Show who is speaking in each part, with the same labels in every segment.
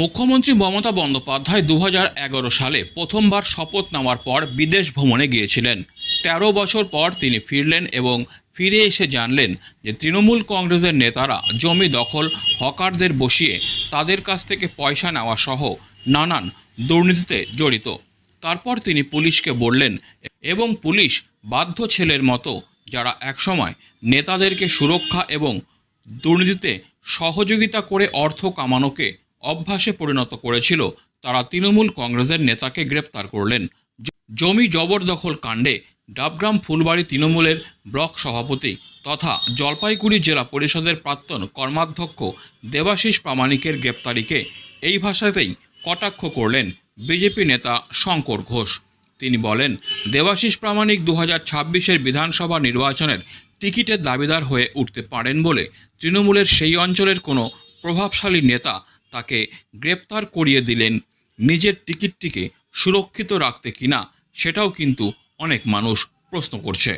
Speaker 1: মুখ্যমন্ত্রী মমতা বন্দ্যোপাধ্যায় দু হাজার এগারো সালে প্রথমবার শপথ নেওয়ার পর বিদেশ ভ্রমণে গিয়েছিলেন। তেরো বছর পর তিনি ফিরলেন এবং ফিরে এসে জানলেন যে তৃণমূল কংগ্রেসের নেতারা জমি দখল, হকারদের বসিয়ে তাদের কাছ থেকে পয়সা নেওয়া সহ নানান দুর্নীতিতে জড়িত। তারপর তিনি পুলিশকে বললেন এবং পুলিশ বাধ্য ছেলের মতো যারা একসময় নেতাদেরকে সুরক্ষা এবং দুর্নীতিতে সহযোগিতা করে অর্থ কামানোকে অভ্যাসে পরিণত করেছিল, তারা তৃণমূল কংগ্রেসের নেতাকে গ্রেপ্তার করলেন। জমি জবরদখল কাণ্ডে ডাবগ্রাম ফুলবাড়ি তৃণমূলের ব্লক সভাপতি তথা জলপাইগুড়ি জেলা পরিষদের প্রাক্তন কর্মাধ্যক্ষ দেবাশিস প্রামাণিকের গ্রেপ্তারিকে এই ভাষাতেই কটাক্ষ করলেন বিজেপি নেতা শঙ্কর ঘোষ। তিনি বলেন, দেবাশিস প্রামাণিক দু হাজার বিধানসভা নির্বাচনের টিকিটের দাবিদার হয়ে উঠতে পারেন বলে তৃণমূলের সেই অঞ্চলের কোনো প্রভাবশালী নেতা তাকে গ্রেপ্তার করিয়ে দিলেন। নিজের টিকিটটিকে সুরক্ষিত রাখতে কিনা সেটাও কিন্তু অনেক মানুষ প্রশ্ন করছে।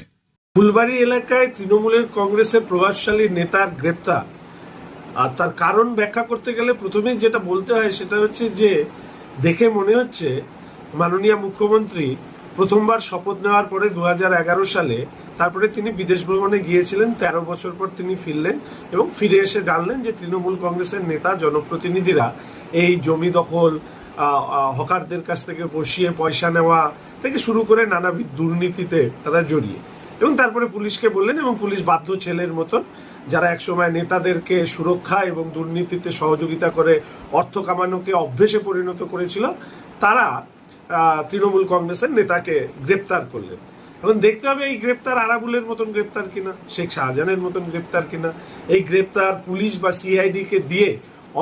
Speaker 2: ফুলবাড়ি এলাকায় তৃণমূলের কংগ্রেসের প্রভাবশালী নেতার গ্রেপ্তার। আর তার কারণ ব্যাখ্যা করতে গেলে প্রথমেই যেটা বলতে হয় সেটা হচ্ছে যে, দেখে মনে হচ্ছে মাননীয় মুখ্যমন্ত্রী প্রথমবার শপথ নেওয়ার পরে দু হাজার এগারো সালে তারপরে তিনি বিদেশ ভ্রমণে গিয়েছিলেন। তেরো বছর পর তিনি ফিরলেন এবং ফিরে এসে জানলেন যে তৃণমূল কংগ্রেসের নেতা, জনপ্রতিনিধিরা এই জমি দখল হকারদের কাছ থেকে বসিয়ে পয়সা নেওয়া থেকে শুরু করে নানাবিধ দুর্নীতিতে তারা জড়িয়ে। এবং তারপরে পুলিশকে বললেন এবং পুলিশ বাধ্য ছেলের মতন যারা একসময় নেতাদেরকে সুরক্ষা এবং দুর্নীতিতে সহযোগিতা করে অর্থ কামানোকে অভ্যেসে পরিণত করেছিল, তারা তৃণমূল কংগ্রেসের নেতাকে গ্রেপ্তার করলেন। এখন দেখতে হবে এই গ্রেপ্তার আরাবুলের মতন গ্রেপ্তার কিনা, শেখ শাহজাহানের মতন গ্রেপ্তার কিনা। এই গ্রেপ্তার পুলিশ বা সিআইডি কে দিয়ে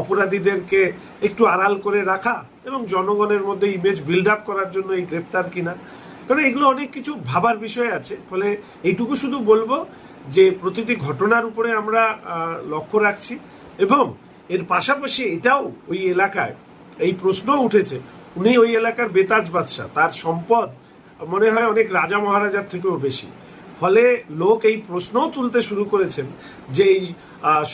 Speaker 2: অপরাধীদেরকে একটু আড়াল করে রাখা এবং জনগণের মধ্যে ইমেজ বিল্ড আপ করার জন্য এই গ্রেপ্তার কিনা। কারণ এগুলো অনেক কিছু ভাবার বিষয় আছে, ফলে এইটুকু শুধু বলব যে প্রতিটি ঘটনার উপরে আমরা লক্ষ্য রাখছি এবং এর পাশাপাশি এটাও ওই এলাকায় এই প্রশ্নও উঠেছে উনি ওই এলাকার বেতাজ বাদশাহ। তার সম্পদ মনে হয় অনেক রাজা মহারাজার থেকেও বেশি। ফলে লোক এই প্রশ্নও তুলতে শুরু করেছেন যে এই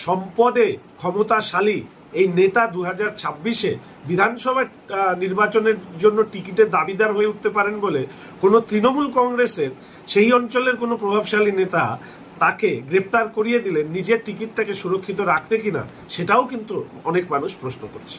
Speaker 2: সম্পদে ক্ষমতাশালী এই নেতা দু হাজার ছাব্বিশে বিধানসভা নির্বাচনের জন্য টিকিটের দাবিদার হয়ে উঠতে পারেন বলে কোনো তৃণমূল কংগ্রেসের সেই অঞ্চলের কোনো প্রভাবশালী নেতা তাকে গ্রেপ্তার করিয়ে দিলেন, নিজের টিকিটটাকে সুরক্ষিত রাখতে কিনা, সেটাও কিন্তু অনেক মানুষ প্রশ্ন করছে।